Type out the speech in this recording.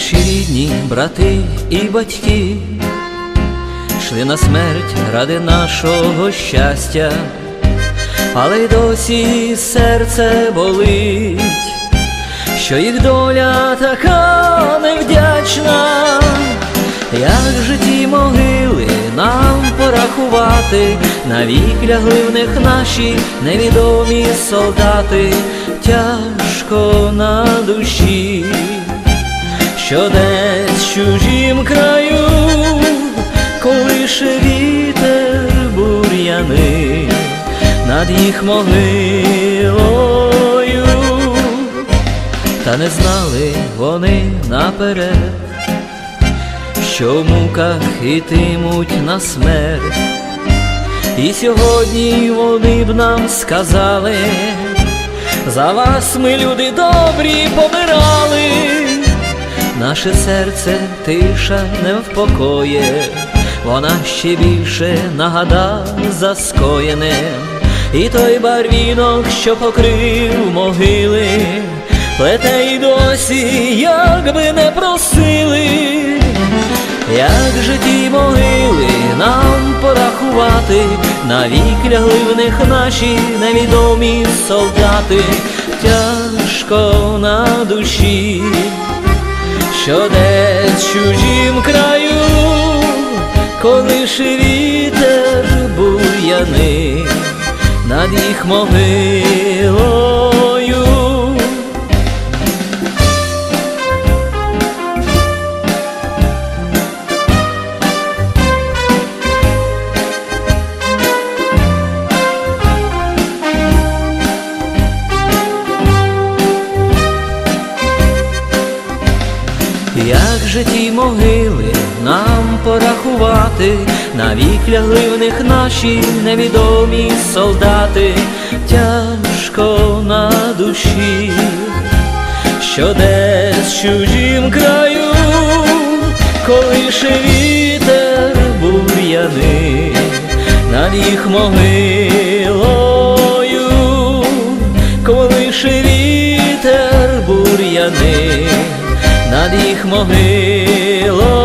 Наші рідні брати і батьки йшли на смерть ради нашого щастя, але й досі серце болить, що їх доля така невдячна, як же ті могили нам порахувати, навік лягли в них наші невідомі солдати, тяжко на душі що десь в чужім краю, колише вітер бур'яни над їх могилою, та не знали вони наперед, що в муках ітимуть на смерть, і сьогодні вони б нам сказали. За вас ми, люди добрі, помирали, наше серце тиша не впокоє, вона ще більше нагада за скоєне, і той барвінок, що покрив могили, плете й досі, як би не просили, як же ті могили нам порахувати, навік лягли в них наші невідомі солдати, тяжко на душі, що десь чужім краю, колише вітер бур'яни над їх могилою. Як же ті могили нам порахувати, навік лягли в них наші невідомі солдати, тяжко на душі, що десь чужім краю, колише вітер бур'яни над їх могилою, колише вітер morrer.